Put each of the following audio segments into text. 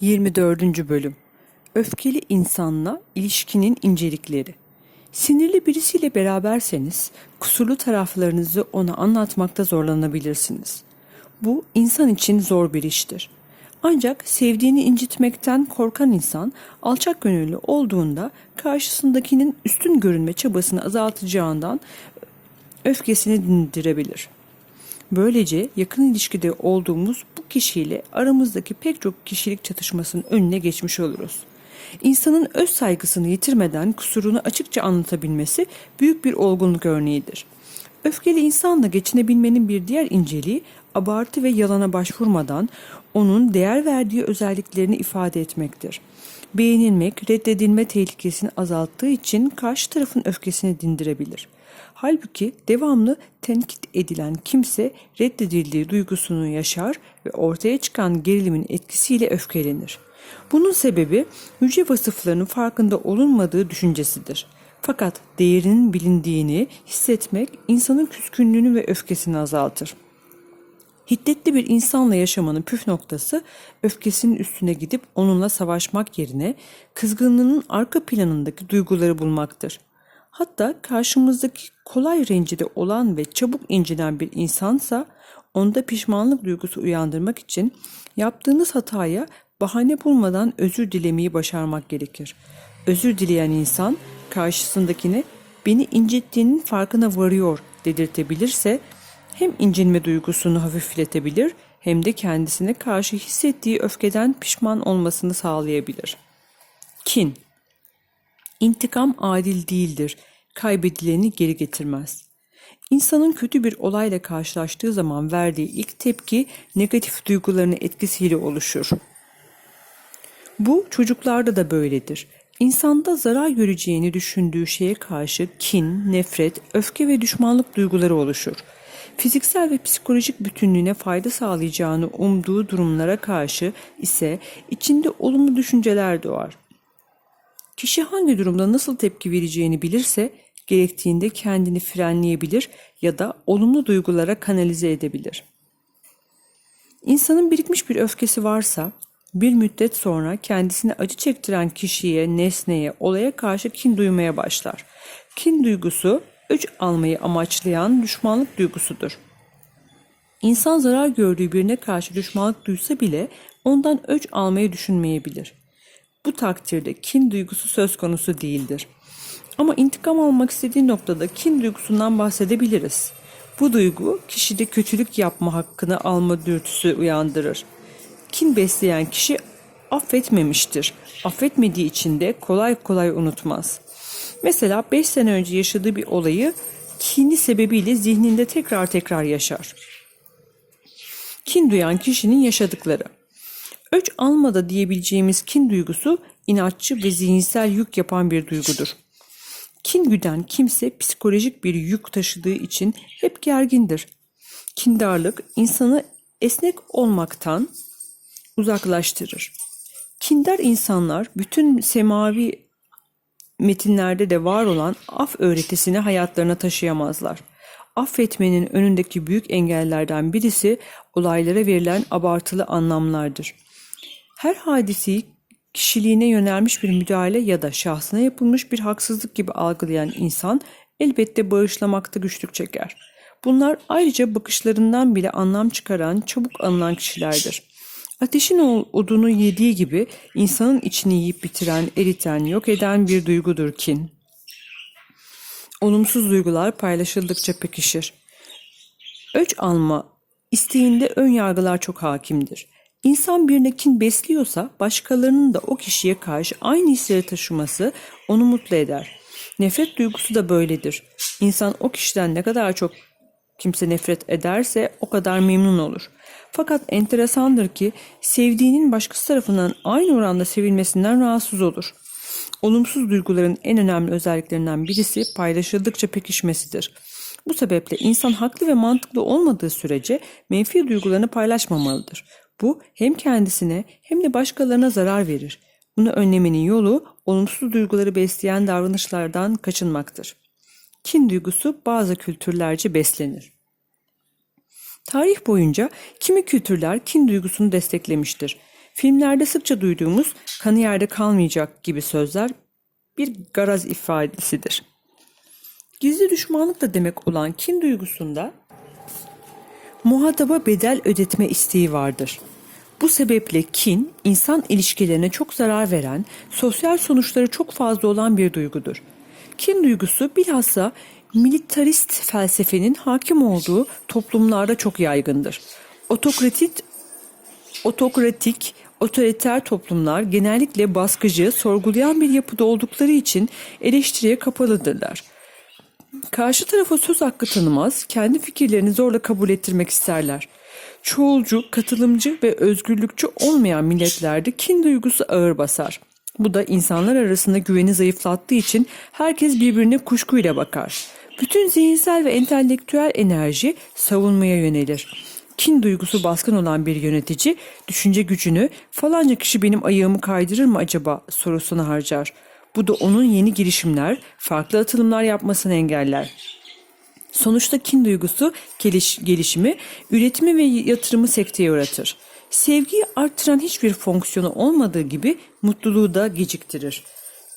24. Bölüm Öfkeli insanla ilişkinin incelikleri Sinirli birisiyle beraberseniz kusurlu taraflarınızı ona anlatmakta zorlanabilirsiniz. Bu insan için zor bir iştir. Ancak sevdiğini incitmekten korkan insan alçak gönüllü olduğunda karşısındakinin üstün görünme çabasını azaltacağından öfkesini dindirebilir. Böylece yakın ilişkide olduğumuz bu kişiyle aramızdaki pek çok kişilik çatışmasının önüne geçmiş oluruz. İnsanın öz saygısını yitirmeden kusurunu açıkça anlatabilmesi büyük bir olgunluk örneğidir. Öfkeli insanla geçinebilmenin bir diğer inceliği abartı ve yalana başvurmadan onun değer verdiği özelliklerini ifade etmektir. Beğenilmek, reddedilme tehlikesini azalttığı için karşı tarafın öfkesini dindirebilir. Halbuki devamlı tenkit edilen kimse reddedildiği duygusunu yaşar ve ortaya çıkan gerilimin etkisiyle öfkelenir. Bunun sebebi yüce vasıflarının farkında olunmadığı düşüncesidir. Fakat değerinin bilindiğini hissetmek insanın küskünlüğünü ve öfkesini azaltır. Hiddetli bir insanla yaşamanın püf noktası öfkesinin üstüne gidip onunla savaşmak yerine kızgınlığının arka planındaki duyguları bulmaktır. Hatta karşımızdaki kolay rencide olan ve çabuk incinen bir insansa onda pişmanlık duygusu uyandırmak için yaptığınız hataya bahane bulmadan özür dilemeyi başarmak gerekir. Özür dileyen insan karşısındakine beni incittiğinin farkına varıyor dedirtebilirse hem incinme duygusunu hafifletebilir hem de kendisine karşı hissettiği öfkeden pişman olmasını sağlayabilir. Kin İntikam adil değildir. Kaybedileni geri getirmez. İnsanın kötü bir olayla karşılaştığı zaman verdiği ilk tepki negatif duygularının etkisiyle oluşur. Bu çocuklarda da böyledir. İnsanda zarar göreceğini düşündüğü şeye karşı kin, nefret, öfke ve düşmanlık duyguları oluşur. Fiziksel ve psikolojik bütünlüğüne fayda sağlayacağını umduğu durumlara karşı ise içinde olumlu düşünceler doğar. Kişi hangi durumda nasıl tepki vereceğini bilirse gerektiğinde kendini frenleyebilir ya da olumlu duygulara kanalize edebilir. İnsanın birikmiş bir öfkesi varsa bir müddet sonra kendisine acı çektiren kişiye, nesneye, olaya karşı kin duymaya başlar. Kin duygusu öç almayı amaçlayan düşmanlık duygusudur. İnsan zarar gördüğü birine karşı düşmanlık duysa bile ondan öç almayı düşünmeyebilir. Bu takdirde kin duygusu söz konusu değildir. Ama intikam almak istediği noktada kin duygusundan bahsedebiliriz. Bu duygu kişide kötülük yapma hakkını alma dürtüsü uyandırır. Kin besleyen kişi affetmemiştir. Affetmediği için de kolay kolay unutmaz. Mesela 5 sene önce yaşadığı bir olayı kini sebebiyle zihninde tekrar tekrar yaşar. Kin duyan kişinin yaşadıkları. Öç almada diyebileceğimiz kin duygusu inatçı ve zihinsel yük yapan bir duygudur. Kin güden kimse psikolojik bir yük taşıdığı için hep gergindir. Kindarlık insanı esnek olmaktan uzaklaştırır. Kindar insanlar bütün semavi metinlerde de var olan af öğretisini hayatlarına taşıyamazlar. Affetmenin önündeki büyük engellerden birisi olaylara verilen abartılı anlamlardır. Her hadiseyi kişiliğine yönelmiş bir müdahale ya da şahsına yapılmış bir haksızlık gibi algılayan insan elbette bağışlamakta güçlük çeker. Bunlar ayrıca bakışlarından bile anlam çıkaran, çabuk anılan kişilerdir. Ateşin odunu yediği gibi insanın içini yiyip bitiren, eriten, yok eden bir duygudur kin. Olumsuz duygular paylaşıldıkça pekişir. Öç alma isteğinde ön yargılar çok hakimdir. İnsan birine kin besliyorsa başkalarının da o kişiye karşı aynı hisleri taşıması onu mutlu eder. Nefret duygusu da böyledir. İnsan o kişiden ne kadar çok kimse nefret ederse o kadar memnun olur. Fakat enteresandır ki sevdiğinin başkası tarafından aynı oranda sevilmesinden rahatsız olur. Olumsuz duyguların en önemli özelliklerinden birisi paylaşıldıkça pekişmesidir. Bu sebeple insan haklı ve mantıklı olmadığı sürece menfi duygularını paylaşmamalıdır. Bu hem kendisine hem de başkalarına zarar verir. Bunu önlemenin yolu olumsuz duyguları besleyen davranışlardan kaçınmaktır. Kin duygusu bazı kültürlerce beslenir. Tarih boyunca kimi kültürler kin duygusunu desteklemiştir. Filmlerde sıkça duyduğumuz kanı yerde kalmayacak gibi sözler bir garaz ifadesidir. Gizli düşmanlık da demek olan kin duygusunda muhataba bedel ödetme isteği vardır. Bu sebeple kin, insan ilişkilerine çok zarar veren, sosyal sonuçları çok fazla olan bir duygudur. Kin duygusu bilhassa militarist felsefenin hakim olduğu toplumlarda çok yaygındır. Otokratik, otokratik, otoriter toplumlar genellikle baskıcı, sorgulayan bir yapıda oldukları için eleştiriye kapalıdırlar. Karşı tarafa söz hakkı tanımaz, kendi fikirlerini zorla kabul ettirmek isterler. Çoğulcu, katılımcı ve özgürlükçü olmayan milletlerde kin duygusu ağır basar. Bu da insanlar arasında güveni zayıflattığı için herkes birbirine kuşkuyla bakar. Bütün zihinsel ve entelektüel enerji savunmaya yönelir. Kin duygusu baskın olan bir yönetici düşünce gücünü falanca kişi benim ayağımı kaydırır mı acaba sorusuna harcar. Bu da onun yeni girişimler, farklı atılımlar yapmasını engeller. Sonuçta kin duygusu geliş, gelişimi, üretimi ve yatırımı sekteye uğratır. Sevgiyi arttıran hiçbir fonksiyonu olmadığı gibi mutluluğu da geciktirir.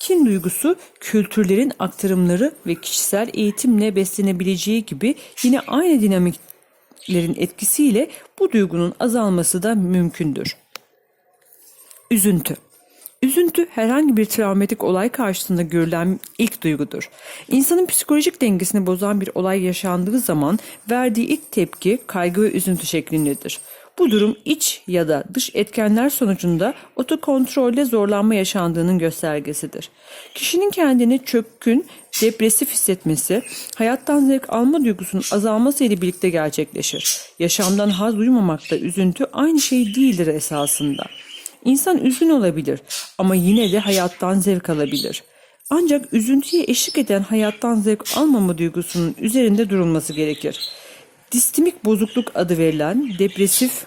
Kin duygusu kültürlerin aktarımları ve kişisel eğitimle beslenebileceği gibi yine aynı dinamiklerin etkisiyle bu duygunun azalması da mümkündür. Üzüntü Üzüntü herhangi bir travmatik olay karşısında görülen ilk duygudur. İnsanın psikolojik dengesini bozan bir olay yaşandığı zaman verdiği ilk tepki kaygı ve üzüntü şeklindedir. Bu durum iç ya da dış etkenler sonucunda otokontrolle zorlanma yaşandığının göstergesidir. Kişinin kendini çökkün, depresif hissetmesi, hayattan zevk alma duygusunun azalması ile birlikte gerçekleşir. Yaşamdan haz duymamakta üzüntü aynı şey değildir esasında. İnsan üzgün olabilir ama yine de hayattan zevk alabilir. Ancak üzüntüye eşlik eden hayattan zevk almama duygusunun üzerinde durulması gerekir. Distimik bozukluk adı verilen depresif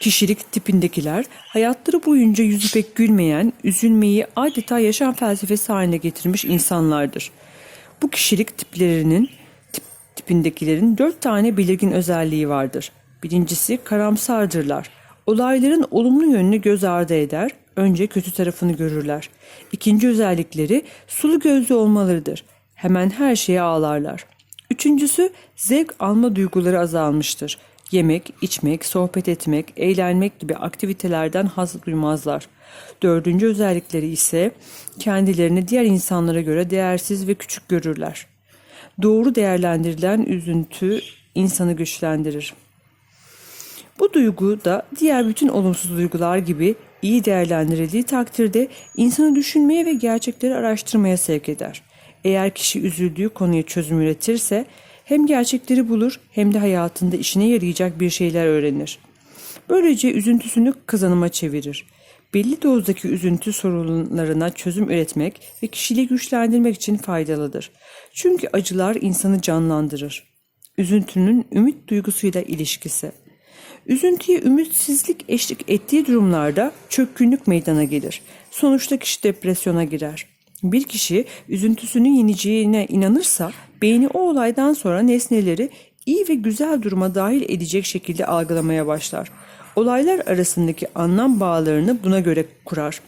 kişilik tipindekiler hayatları boyunca yüzü pek gülmeyen, üzülmeyi adeta yaşam felsefesi haline getirmiş insanlardır. Bu kişilik tiplerinin tip, tipindekilerin dört tane belirgin özelliği vardır. Birincisi karamsardırlar. Olayların olumlu yönünü göz ardı eder, önce kötü tarafını görürler. İkinci özellikleri sulu gözlü olmalarıdır. Hemen her şeye ağlarlar. Üçüncüsü zevk alma duyguları azalmıştır. Yemek, içmek, sohbet etmek, eğlenmek gibi aktivitelerden haz duymazlar. Dördüncü özellikleri ise kendilerini diğer insanlara göre değersiz ve küçük görürler. Doğru değerlendirilen üzüntü insanı güçlendirir. Bu duygu da diğer bütün olumsuz duygular gibi iyi değerlendirildiği takdirde insanı düşünmeye ve gerçekleri araştırmaya sevk eder. Eğer kişi üzüldüğü konuya çözüm üretirse hem gerçekleri bulur hem de hayatında işine yarayacak bir şeyler öğrenir. Böylece üzüntüsünü kazanıma çevirir. Belli dozdaki üzüntü sorunlarına çözüm üretmek ve kişiliği güçlendirmek için faydalıdır. Çünkü acılar insanı canlandırır. Üzüntünün ümit duygusuyla ilişkisi. Üzüntüye ümitsizlik eşlik ettiği durumlarda çökkünlük meydana gelir. Sonuçta kişi depresyona girer. Bir kişi üzüntüsünü yeneceğine inanırsa beyni o olaydan sonra nesneleri iyi ve güzel duruma dahil edecek şekilde algılamaya başlar. Olaylar arasındaki anlam bağlarını buna göre kurar.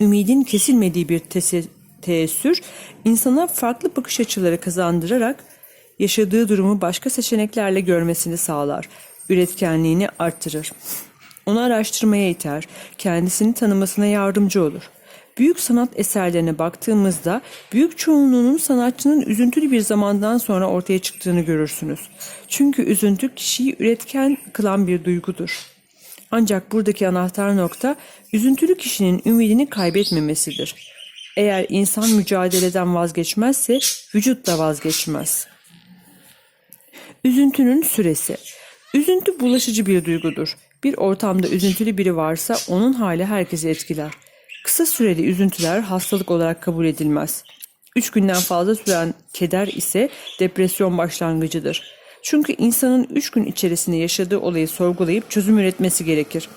Ümidin kesilmediği bir tese- teessür insana farklı bakış açıları kazandırarak yaşadığı durumu başka seçeneklerle görmesini sağlar üretkenliğini arttırır. Onu araştırmaya iter, kendisini tanımasına yardımcı olur. Büyük sanat eserlerine baktığımızda büyük çoğunluğunun sanatçının üzüntülü bir zamandan sonra ortaya çıktığını görürsünüz. Çünkü üzüntü kişiyi üretken kılan bir duygudur. Ancak buradaki anahtar nokta üzüntülü kişinin ümidini kaybetmemesidir. Eğer insan mücadeleden vazgeçmezse vücut da vazgeçmez. Üzüntünün süresi Üzüntü bulaşıcı bir duygudur. Bir ortamda üzüntülü biri varsa onun hali herkesi etkiler. Kısa süreli üzüntüler hastalık olarak kabul edilmez. Üç günden fazla süren keder ise depresyon başlangıcıdır. Çünkü insanın üç gün içerisinde yaşadığı olayı sorgulayıp çözüm üretmesi gerekir.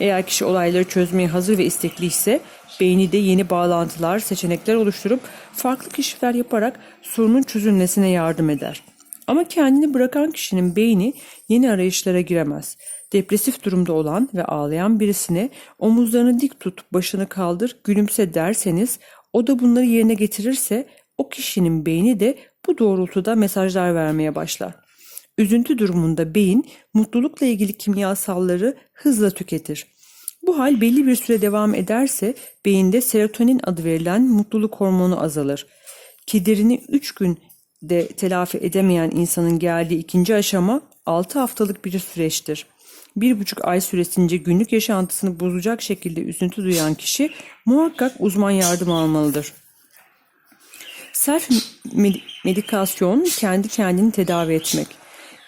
Eğer kişi olayları çözmeye hazır ve istekli ise beyni de yeni bağlantılar, seçenekler oluşturup farklı keşifler yaparak sorunun çözülmesine yardım eder.'' Ama kendini bırakan kişinin beyni yeni arayışlara giremez. Depresif durumda olan ve ağlayan birisine omuzlarını dik tut, başını kaldır, gülümse derseniz o da bunları yerine getirirse o kişinin beyni de bu doğrultuda mesajlar vermeye başlar. Üzüntü durumunda beyin mutlulukla ilgili kimyasalları hızla tüketir. Bu hal belli bir süre devam ederse beyinde serotonin adı verilen mutluluk hormonu azalır. Kederini 3 günde telafi edemeyen insanın geldiği ikinci aşama 6 haftalık bir süreçtir. Bir buçuk ay süresince günlük yaşantısını bozacak şekilde üzüntü duyan kişi muhakkak uzman yardım almalıdır. Self med- medikasyon kendi kendini tedavi etmek.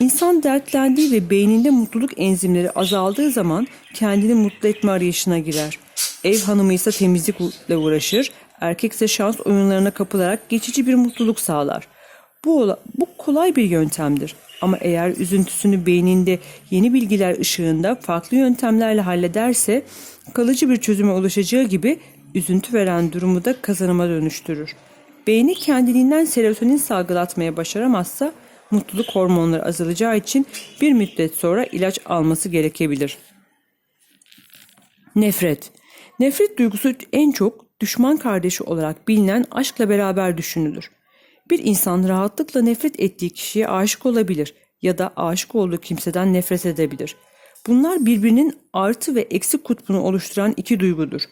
İnsan dertlendiği ve beyninde mutluluk enzimleri azaldığı zaman kendini mutlu etme arayışına girer. Ev hanımı ise temizlikle uğraşır, erkekse şans oyunlarına kapılarak geçici bir mutluluk sağlar. Bu, bu kolay bir yöntemdir. Ama eğer üzüntüsünü beyninde yeni bilgiler ışığında farklı yöntemlerle hallederse kalıcı bir çözüme ulaşacağı gibi üzüntü veren durumu da kazanıma dönüştürür. Beyni kendiliğinden serotonin salgılatmaya başaramazsa mutluluk hormonları azalacağı için bir müddet sonra ilaç alması gerekebilir. Nefret. Nefret duygusu en çok düşman kardeşi olarak bilinen aşkla beraber düşünülür. Bir insan rahatlıkla nefret ettiği kişiye aşık olabilir ya da aşık olduğu kimseden nefret edebilir. Bunlar birbirinin artı ve eksi kutbunu oluşturan iki duygudur.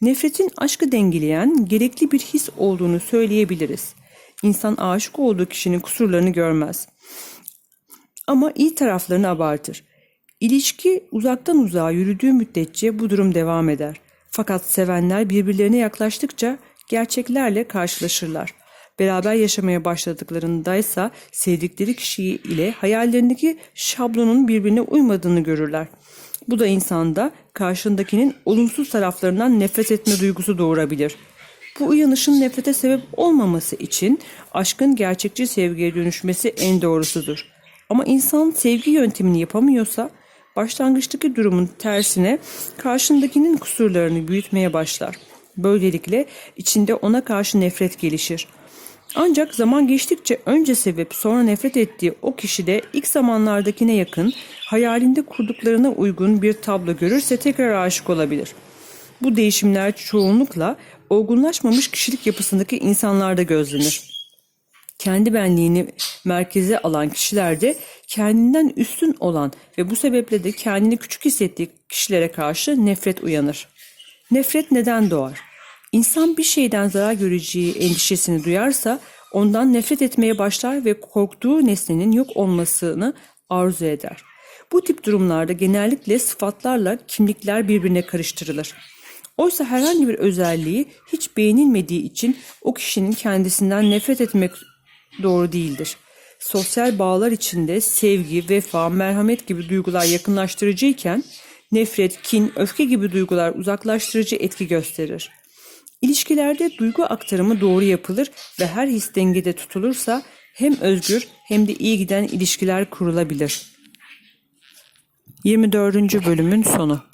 Nefretin aşkı dengeleyen gerekli bir his olduğunu söyleyebiliriz. İnsan aşık olduğu kişinin kusurlarını görmez. Ama iyi taraflarını abartır. İlişki uzaktan uzağa yürüdüğü müddetçe bu durum devam eder. Fakat sevenler birbirlerine yaklaştıkça gerçeklerle karşılaşırlar. Beraber yaşamaya başladıklarındaysa sevdikleri kişi ile hayallerindeki şablonun birbirine uymadığını görürler. Bu da insanda karşındakinin olumsuz taraflarından nefret etme duygusu doğurabilir. Bu uyanışın nefrete sebep olmaması için aşkın gerçekçi sevgiye dönüşmesi en doğrusudur. Ama insan sevgi yöntemini yapamıyorsa başlangıçtaki durumun tersine karşındakinin kusurlarını büyütmeye başlar. Böylelikle içinde ona karşı nefret gelişir. Ancak zaman geçtikçe önce sevip sonra nefret ettiği o kişi de ilk zamanlardakine yakın, hayalinde kurduklarına uygun bir tablo görürse tekrar aşık olabilir. Bu değişimler çoğunlukla olgunlaşmamış kişilik yapısındaki insanlarda gözlenir. Kendi benliğini merkeze alan kişilerde kendinden üstün olan ve bu sebeple de kendini küçük hissettiği kişilere karşı nefret uyanır. Nefret neden doğar? İnsan bir şeyden zarar göreceği endişesini duyarsa ondan nefret etmeye başlar ve korktuğu nesnenin yok olmasını arzu eder. Bu tip durumlarda genellikle sıfatlarla kimlikler birbirine karıştırılır. Oysa herhangi bir özelliği hiç beğenilmediği için o kişinin kendisinden nefret etmek doğru değildir. Sosyal bağlar içinde sevgi, vefa, merhamet gibi duygular yakınlaştırıcıyken nefret, kin, öfke gibi duygular uzaklaştırıcı etki gösterir. İlişkilerde duygu aktarımı doğru yapılır ve her his dengede tutulursa hem özgür hem de iyi giden ilişkiler kurulabilir. 24. bölümün sonu